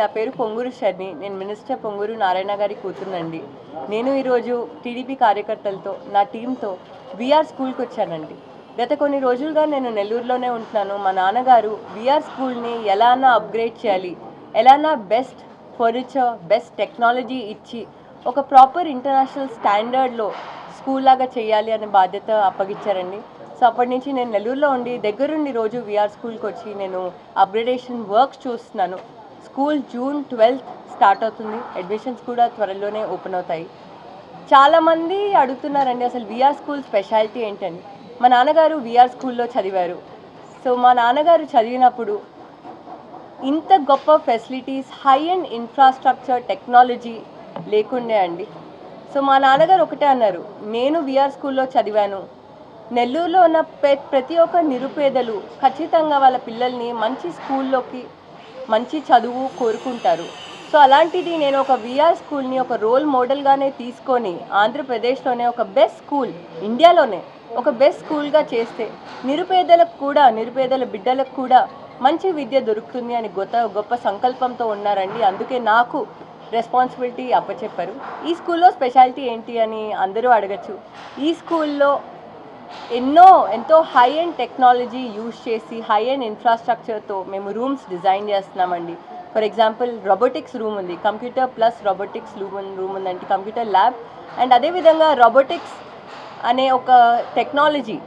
నా పేరు పొంగూరు శర్ని నేను మినిస్టర్ పొంగూరు నారాయణ గారి కూతురునండి. నేను ఈరోజు టీడీపీ కార్యకర్తలతో నా టీంతో బీఆర్ స్కూల్కి వచ్చానండి. గత కొన్ని రోజులుగా నేను నెల్లూరులోనే ఉంటున్నాను. మా నాన్నగారు బీఆర్ స్కూల్ని ఎలానా అప్గ్రేడ్ చేయాలి ఎలానా బెస్ట్ ఫర్నిచర్ బెస్ట్ టెక్నాలజీ ఇచ్చి ఒక ప్రాపర్ ఇంటర్నేషనల్ స్టాండర్డ్లో స్కూల్ లాగా చేయాలి అనే బాధ్యత అప్పగించారండి సో అప్పటి నుంచి నేను నెల్లూరులో ఉండి దగ్గరుండి రోజు విఆర్ స్కూల్కి వచ్చి నేను అప్గ్రేడేషన్ వర్క్స్ చూస్తున్నాను. స్కూల్ జూన్ ట్వెల్త్ స్టార్ట్ అవుతుంది. అడ్మిషన్స్ కూడా త్వరలోనే ఓపెన్ అవుతాయి. చాలామంది అడుగుతున్నారండి అసలు విఆర్ స్కూల్ స్పెషాలిటీ ఏంటని. మా నాన్నగారు విఆర్ స్కూల్లో చదివారు. సో మా నాన్నగారు చదివినప్పుడు ఇంత గొప్ప facilities high end infrastructure technology లేకుండే అండి. సో మా నాన్నగారు ఒకటే అన్నారు నేను విఆర్ స్కూల్లో చదివాను. నెల్లూరులో ఉన్న ప్రతి ఒక్క నిరుపేదలు ఖచ్చితంగా వాళ్ళ పిల్లల్ని మంచి స్కూల్లోకి మంచి చదువు కోరుకుంటారు. సో అలాంటిది నేను ఒక విఆర్ స్కూల్ని ఒక రోల్ మోడల్గానే తీసుకొని ఆంధ్రప్రదేశ్లోనే ఒక బెస్ట్ స్కూల్ ఇండియాలోనే ఒక బెస్ట్ స్కూల్గా చేస్తే నిరుపేదలకు కూడా నిరుపేదల బిడ్డలకు కూడా మంచి విద్య దొరుకుతుంది అని గొప్ప గొప్ప సంకల్పంతో ఉన్నారండి. అందుకే నాకు రెస్పాన్సిబిలిటీ అప్పచెప్పారు. ఈ స్కూల్లో స్పెషాలిటీ ఏంటి అని అందరూ అడగచ్చు. ఈ స్కూల్లో ఎన్నో ఎంతో హై అండ్ టెక్నాలజీ యూజ్ చేసి హై అండ్ ఇన్ఫ్రాస్ట్రక్చర్తో మేము రూమ్స్ డిజైన్ చేస్తున్నామండి. ఫర్ ఎగ్జాంపుల్ రోబోటిక్స్ రూమ్ ఉంది. Computer plus robotics room room ఉందంటే కంప్యూటర్ ల్యాబ్ అండ్ అదేవిధంగా రోబోటిక్స్ అనే ఒక టెక్నాలజీ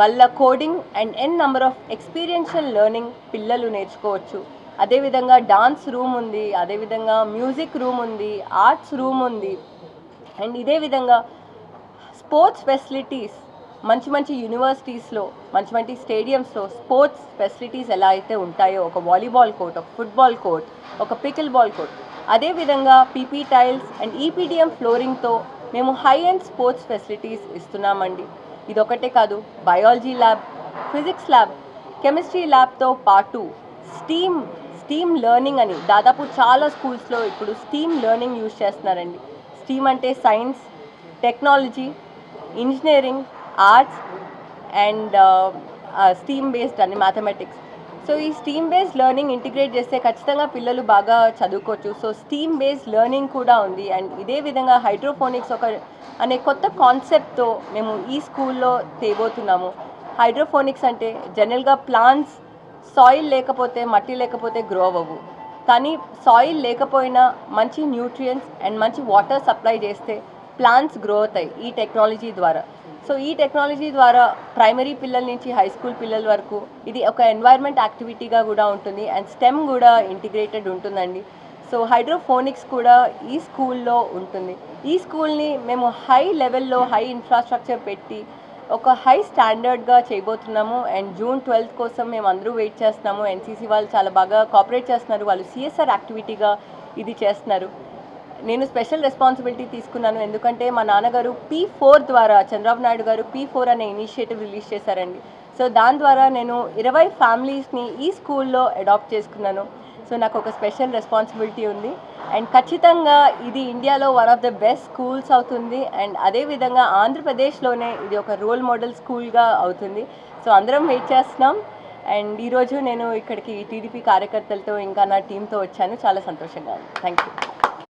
వల్ల coding and N number of experiential learning పిల్లలు నేర్చుకోవచ్చు. అదేవిధంగా డాన్స్ రూమ్ ఉంది. అదేవిధంగా మ్యూజిక్ రూమ్ ఉంది. ఆర్ట్స్ రూమ్ ఉంది. అండ్ ఇదే విధంగా స్పోర్ట్స్ ఫెసిలిటీస్ మంచి మంచి యూనివర్సిటీస్లో మంచి మంచి స్టేడియంస్లో స్పోర్ట్స్ ఫెసిలిటీస్ ఎలా అయితే ఉంటాయో ఒక వాలీబాల్ కోర్ట్ ఒక ఫుట్బాల్ కోర్ట్ ఒక పికిల్ బాల్ కోర్ట్ అదేవిధంగా పీపీ టైల్స్ అండ్ ఈపీడిఎం ఫ్లోరింగ్తో మేము హై అండ్ స్పోర్ట్స్ ఫెసిలిటీస్ ఇస్తున్నామండి. ఇదొకటే కాదు biology lab physics lab chemistry ల్యాబ్తో పాటు స్టీమ్ స్టీమ్ లెర్నింగ్ అని దాదాపు చాలా స్కూల్స్లో ఇప్పుడు స్టీమ్ లెర్నింగ్ యూజ్ చేస్తున్నారండి. స్టీమ్ అంటే science technology engineering arts and STEAM based అని మ్యాథమెటిక్స్ సో ఈ స్టీమ్ బేస్డ్ లెర్నింగ్ ఇంటిగ్రేట్ చేస్తే ఖచ్చితంగా పిల్లలు బాగా చదువుకోవచ్చు. సో స్టీమ్ బేస్డ్ లెర్నింగ్ కూడా ఉంది. అండ్ ఇదే విధంగా హైడ్రోఫోనిక్స్ ఒక అనే కొత్త కాన్సెప్ట్తో మేము ఈ స్కూల్లో తేబోతున్నాము. హైడ్రోఫోనిక్స్ అంటే జనరల్గా ప్లాంట్స్ సాయిల్ లేకపోతే మట్టి లేకపోతే గ్రో అవ్వవు. కానీ సాయిల్ లేకపోయినా మంచి న్యూట్రియంట్స్ అండ్ మంచి వాటర్ సప్లై చేస్తే ప్లాంట్స్ గ్రో అవుతాయి ఈ టెక్నాలజీ ద్వారా. సో ఈ టెక్నాలజీ ద్వారా ప్రైమరీ పిల్లల నుంచి హై స్కూల్ పిల్లల వరకు ఇది ఒక ఎన్వైర్న్మెంట్ యాక్టివిటీగా కూడా ఉంటుంది అండ్ స్టెమ్ కూడా ఇంటిగ్రేటెడ్ ఉంటుందండి. సో హైడ్రోఫోనిక్స్ కూడా ఈ స్కూల్లో ఉంటుంది. ఈ స్కూల్ని మేము హై లెవెల్లో హై ఇన్ఫ్రాస్ట్రక్చర్ పెట్టి ఒక హై స్టాండర్డ్గా చేయబోతున్నాము. అండ్ జూన్ ట్వెల్త్ కోసం మేము అందరూ వెయిట్ చేస్తున్నాము. ఎన్సీసీ వాళ్ళు చాలా బాగా కోఆపరేట్ చేస్తున్నారు. వాళ్ళు సిఎస్ఆర్ యాక్టివిటీగా ఇది చేస్తున్నారు. నేను స్పెషల్ రెస్పాన్సిబిలిటీ తీసుకున్నాను. ఎందుకంటే మా నాన్నగారు పీ ఫోర్ ద్వారా చంద్రబాబు నాయుడు గారు పీ ఫోర్ అనే ఇనిషియేటివ్ రిలీజ్ చేశారండి. సో దాని ద్వారా నేను ఇరవై ఫ్యామిలీస్ని ఈ స్కూల్లో అడాప్ట్ చేసుకున్నాను. సో నాకు ఒక స్పెషల్ రెస్పాన్సిబిలిటీ ఉంది. అండ్ ఖచ్చితంగా ఇది ఇండియాలో one of the best schools అవుతుంది. అండ్ అదేవిధంగా ఆంధ్రప్రదేశ్లోనే ఇది ఒక రోల్ మోడల్ స్కూల్గా అవుతుంది. సో అందరం వెయిట్ చేస్తున్నాం. అండ్ ఈరోజు నేను ఇక్కడికి టీడీపీ కార్యకర్తలతో ఇంకా నా టీంతో వచ్చాను. చాలా సంతోషంగా ఉంది. Thank you